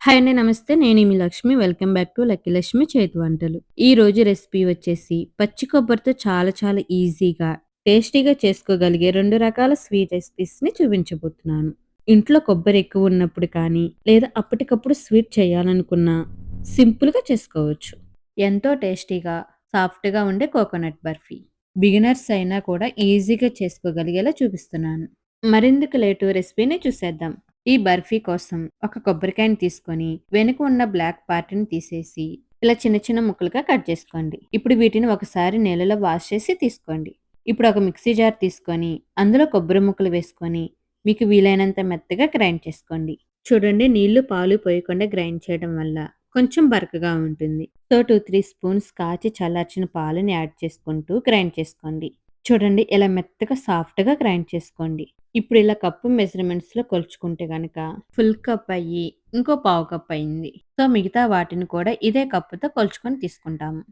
Hi అండి నమస్తే. నేను మీ Lakshmi. Welcome back to lucky Lakshmi చేతి వంటలు. ఈ రోజు రెసిపీ వచ్చేసి పచ్చి కొబ్బరితో చాలా చాలా ఈజీగా టేస్టీగా చేసుకోగలిగే రెండు రకాల స్వీట్ రెసిపీస్ని చూపించబోతున్నాను. ఇంట్లో కొబ్బరి ఎక్కువ ఉన్నప్పుడు కానీ లేదా అప్పటికప్పుడు స్వీట్ చేయాలనుకున్నా సింపుల్గా చేసుకోవచ్చు. ఎంతో టేస్టీగా సాఫ్ట్గా ఉండే కోకోనట్ బర్ఫీ. బిగినర్స్ అయినా కూడా ఈజీగా చేసుకోగలిగేలా చూపిస్తున్నాను. మరెందుకు లేటు రెసిపీని చూసేద్దాం. ఈ బర్ఫీ కోసం ఒక కొబ్బరికాయని తీసుకొని వెనుక ఉన్న బ్లాక్ పార్ట్ని తీసేసి ఇలా చిన్న చిన్న ముక్కలుగా కట్ చేసుకోండి. ఇప్పుడు వీటిని ఒకసారి నీళ్ళలో వాష్ చేసి తీసుకోండి. ఇప్పుడు ఒక మిక్సీ జార్ తీసుకొని అందులో కొబ్బరి ముక్కలు వేసుకొని మీకు వీలైనంత మెత్తగా గ్రైండ్ చేసుకోండి. చూడండి నీళ్ళు పాలు పోయకుండా గ్రైండ్ చేయడం వల్ల కొంచెం బరకగా ఉంటుంది. సో టూ త్రీ స్పూన్స్ కాచి చల్లార్చిన పాలని యాడ్ చేసుకుంటూ గ్రైండ్ చేసుకోండి. చూడండి ఇలా మెత్తగా సాఫ్ట్గా గ్రైండ్ చేసుకోండి. ఇప్పుడు ఇలా కప్పు మెజర్మెంట్స్లో కొలుచుకుంటే కనుక ఫుల్ కప్ అయ్యి ఇంకో పావు కప్ అయింది. సో మిగతా వాటిని కూడా ఇదే కప్పుతో కొలుచుకొని తీసుకుంటాము.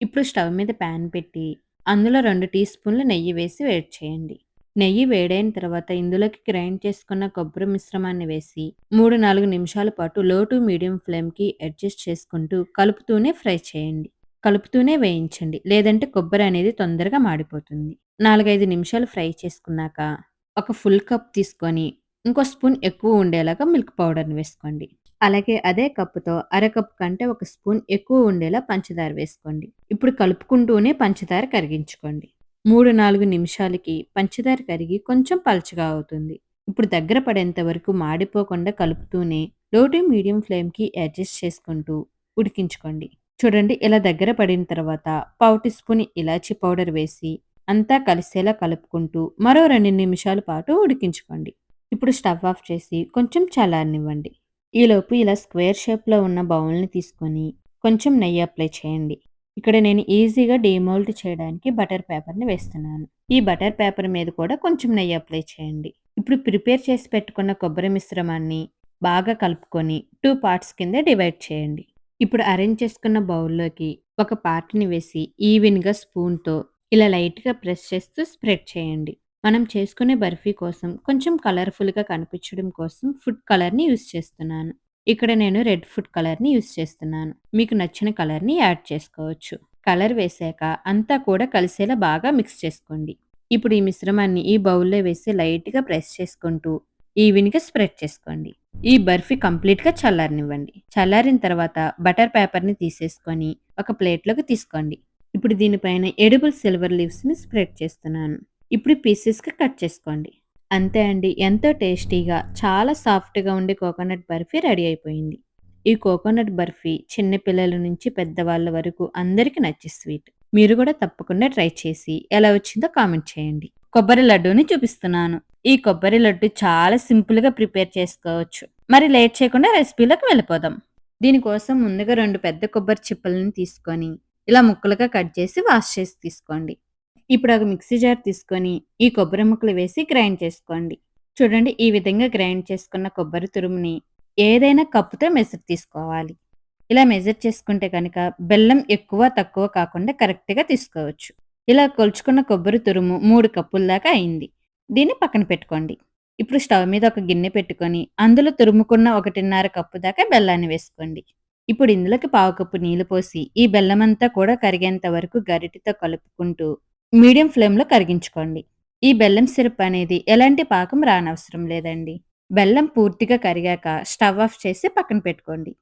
ఇప్పుడు స్టవ్ మీద ప్యాన్ పెట్టి అందులో రెండు టీ స్పూన్లు నెయ్యి వేసి వేడి చేయండి. నెయ్యి వేడైన తర్వాత ఇందులోకి గ్రైండ్ చేసుకున్న కొబ్బరి మిశ్రమాన్ని వేసి మూడు నాలుగు నిమిషాల పాటు లో టు మీడియం ఫ్లేమ్కి అడ్జస్ట్ చేసుకుంటూ కలుపుతూనే ఫ్రై చేయండి. కలుపుతూనే వేయించండి. లేదంటే కొబ్బరి అనేది తొందరగా మాడిపోతుంది. నాలుగైదు నిమిషాలు ఫ్రై చేసుకున్నాక ఒక ఫుల్ కప్ తీసుకొని ఇంకో స్పూన్ ఎక్కువ ఉండేలాగా మిల్క్ పౌడర్ని వేసుకోండి. అలాగే అదే కప్పుతో అర కప్ కంటే ఒక స్పూన్ ఎక్కువ ఉండేలా పంచదార వేసుకోండి. ఇప్పుడు కలుపుకుంటూనే పంచదార కరిగించుకోండి. మూడు నాలుగు నిమిషాలకి పంచదార కరిగి కొంచెం పలచగా అవుతుంది. ఇప్పుడు దగ్గర పడేంత వరకు మాడిపోకుండా కలుపుతూనే లో టు మీడియం ఫ్లేమ్కి అడ్జస్ట్ చేసుకుంటూ ఉడికించుకోండి. చూడండి ఇలా దగ్గర పడిన తర్వాత పావు టీ స్పూన్ ఇలాచీ పౌడర్ వేసి అంతా కలిసేలా కలుపుకుంటూ మరో రెండు నిమిషాల పాటు ఉడికించుకోండి. ఇప్పుడు స్టవ్ ఆఫ్ చేసి కొంచెం చల్లారనివ్వండి. ఈలోపు ఇలా స్క్వేర్ షేప్లో ఉన్న బౌల్ని తీసుకొని కొంచెం నెయ్యి అప్లై చేయండి. ఇక్కడ నేను ఈజీగా డీమోల్డ్ చేయడానికి బటర్ పేపర్ని వేస్తున్నాను. ఈ బటర్ పేపర్ మీద కూడా కొంచెం నెయ్యి అప్లై చేయండి. ఇప్పుడు ప్రిపేర్ చేసి పెట్టుకున్న కొబ్బరి మిశ్రమాన్ని బాగా కలుపుకొని టూ పార్ట్స్ కింద డివైడ్ చేయండి. ఇప్పుడు అరేంజ్ చేసుకున్న బౌల్లోకి ఒక పార్ట్ని వేసి ఈవెన్గా స్పూన్తో ఇలా లైట్గా ప్రెస్ చేస్తూ స్ప్రెడ్ చేయండి. మనం చేసుకునే బర్ఫీ కోసం కొంచెం కలర్ఫుల్గా కనిపించడం కోసం ఫుడ్ కలర్ని యూస్ చేస్తున్నాను. ఇక్కడ నేను రెడ్ ఫుడ్ కలర్ని యూస్ చేస్తున్నాను. మీకు నచ్చిన కలర్ని యాడ్ చేసుకోవచ్చు. కలర్ వేసాక అంతా కూడా కలిసేలా బాగా మిక్స్ చేసుకోండి. ఇప్పుడు ఈ మిశ్రమాన్ని ఈ బౌల్లో వేసి లైట్గా ప్రెస్ చేసుకుంటూ ఈవెన్గా స్ప్రెడ్ చేసుకోండి. ఈ బర్ఫీ కంప్లీట్గా చల్లారనివ్వండి. చల్లారిన తర్వాత బటర్ పేపర్ని తీసేసుకొని ఒక ప్లేట్లోకి తీసుకోండి. ఇప్పుడు దీనిపైన ఎడిబుల్ సిల్వర్ లీవ్స్ని స్ప్రెడ్ చేస్తున్నాను. ఇప్పుడు పీసెస్కి కట్ చేసుకోండి. అంతే అండి ఎంతో టేస్టీగా చాలా సాఫ్ట్గా ఉండే కోకోనట్ బర్ఫీ రెడీ అయిపోయింది. ఈ కోకోనట్ బర్ఫీ చిన్న పిల్లల నుంచి పెద్దవాళ్ళ వరకు అందరికీ నచ్చే స్వీట్. మీరు కూడా తప్పకుండా ట్రై చేసి ఎలా వచ్చిందో కామెంట్ చేయండి. కొబ్బరి లడ్డూని చూపిస్తున్నాను. ఈ కొబ్బరి లడ్డు చాలా సింపుల్గా ప్రిపేర్ చేసుకోవచ్చు. మరి లేట్ చేయకుండా రెసిపీలోకి వెళ్ళిపోదాం. దీనికోసం ముందుగా రెండు పెద్ద కొబ్బరి చిప్పలను తీసుకొని ఇలా ముక్కలుగా కట్ చేసి వాష్ చేసి తీసుకోండి. ఇప్పుడు ఒక మిక్సీ జార్ తీసుకొని ఈ కొబ్బరి ముక్కలు వేసి గ్రైండ్ చేసుకోండి. చూడండి ఈ విధంగా గ్రైండ్ చేసుకున్న కొబ్బరి తురుముని ఏదైనా కప్పుతో మెజర్ తీసుకోవాలి. ఇలా మెజర్ చేసుకుంటే కనుక బెల్లం ఎక్కువ తక్కువ కాకుండా కరెక్ట్గా తీసుకోవచ్చు. ఇలా కొలుచుకున్న కొబ్బరి తురుము మూడు కప్పుల దాకా అయింది. దీన్ని పక్కన పెట్టుకోండి. ఇప్పుడు స్టవ్ మీద ఒక గిన్నె పెట్టుకొని అందులో తురుముకున్న ఒకటిన్నర కప్పు దాకా బెల్లాన్ని వేసుకోండి. ఇప్పుడు ఇందులోకి పావు కప్పు నీళ్ళు పోసి ఈ బెల్లం అంతా కూడా కరిగేంత వరకు గరిటితో కలుపుకుంటూ మీడియం ఫ్లేమ్లో కరిగించుకోండి. ఈ బెల్లం సిరప్ అనేది ఎలాంటి పాకం రానవసరం లేదండి. బెల్లం పూర్తిగా కరిగాక స్టవ్ ఆఫ్ చేసి పక్కన పెట్టుకోండి.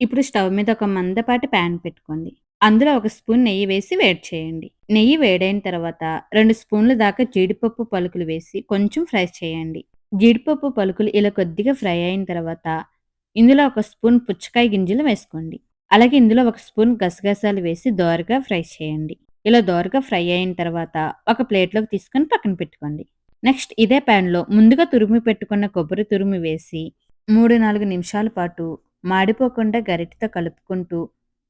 ఇప్పుడు స్టవ్ మీద ఒక మందపాటి ప్యాన్ పెట్టుకోండి. అందులో ఒక స్పూన్ నెయ్యి వేసి వేడి చేయండి. నెయ్యి వేడైన తర్వాత రెండు స్పూన్ల దాకా జీడిపప్పు పలుకులు వేసి కొంచెం ఫ్రై చేయండి. జీడిపప్పు పలుకులు ఇలా కొద్దిగా ఫ్రై అయిన తర్వాత ఇందులో ఒక స్పూన్ పుచ్చకాయ గింజలు వేసుకోండి. అలాగే ఇందులో ఒక స్పూన్ గసగసాలు వేసి దోరగా ఫ్రై చేయండి. ఇలా దోరగా ఫ్రై అయిన తర్వాత ఒక ప్లేట్లోకి తీసుకొని పక్కన పెట్టుకోండి. నెక్స్ట్ ఇదే ప్యాన్లో ముందుగా తురిమి పెట్టుకున్న కొబ్బరి తురుమి వేసి మూడు నాలుగు నిమిషాల పాటు మాడిపోకుండా గరిటతో కలుపుకుంటూ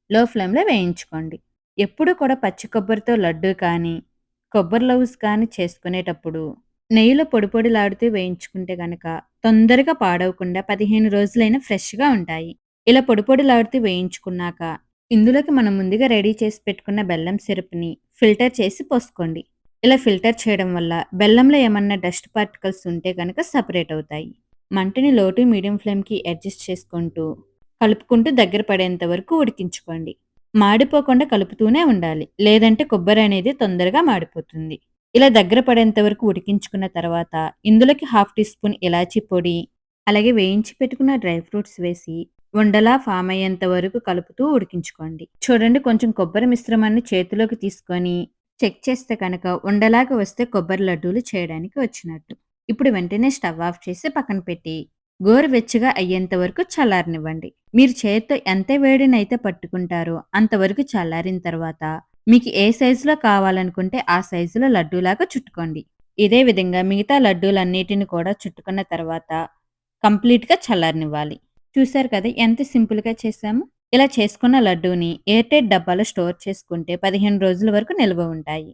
లో ఫ్లేమ్లో వేయించుకోండి. ఎప్పుడు కూడా పచ్చి కొబ్బరితో లడ్డు కానీ కొబ్బరి లవ్స్ కానీ చేసుకునేటప్పుడు నెయ్యిలో పొడి పొడిలాడుతూ వేయించుకుంటే కనుక తొందరగా పాడవకుండా పదిహేను రోజులైనా ఫ్రెష్గా ఉంటాయి ఇలా పొడి పొడిలాడుతూ వేయించుకున్నాక ఇందులోకి మనం ముందుగా రెడీ చేసి పెట్టుకున్న బెల్లం సిరప్ని ఫిల్టర్ చేసి పోసుకోండి ఇలా ఫిల్టర్ చేయడం వల్ల బెల్లంలో ఏమన్నా డస్ట్ పార్టికల్స్ ఉంటే కనుక సపరేట్ అవుతాయి మంటని లోటు మీడియం ఫ్లేమ్కి అడ్జస్ట్ చేసుకుంటూ కలుపుకుంటూ దగ్గర పడేంత వరకు ఉడికించుకోండి. మాడిపోకుండా కలుపుతూనే ఉండాలి. లేదంటే కొబ్బరి అనేది తొందరగా మాడిపోతుంది. ఇలా దగ్గర పడేంత వరకు ఉడికించుకున్న తర్వాత ఇందులోకి హాఫ్ టీ స్పూన్ ఇలాచీ పొడి, అలాగే వేయించి పెట్టుకున్న డ్రై ఫ్రూట్స్ వేసి ఉండలా ఫామ్ అయ్యేంత వరకు కలుపుతూ ఉడికించుకోండి. చూడండి కొంచెం కొబ్బరి మిశ్రమాన్ని చేతిలోకి తీసుకొని చెక్ చేస్తే కనుక ఉండలాగా వస్తే కొబ్బరి లడ్డూలు చేయడానికి వచ్చినట్టు. ఇప్పుడు వెంటనే స్టవ్ ఆఫ్ చేసి పక్కన పెట్టి గోరువెచ్చగా అయ్యేంత వరకు చల్లారనివ్వండి. మీరు చేతితో ఎంత వేడినైతే పట్టుకుంటారో అంతవరకు చల్లారిన తర్వాత మీకు ఏ సైజులో కావాలనుకుంటే ఆ సైజులో లడ్డూలాగా చుట్టుకోండి. ఇదే విధంగా మిగతా లడ్డూలన్నిటిని కూడా చుట్టుకున్న తర్వాత కంప్లీట్‌గా చల్లారనివ్వాలి. చూసారు కదా ఎంత సింపుల్‌గా చేసాము ఇలా చేసుకున్న లడ్డూని ఎయిర్టైట్ డబ్బాలో స్టోర్ చేసుకుంటే 15 రోజుల వరకు నిల్వ ఉంటాయి.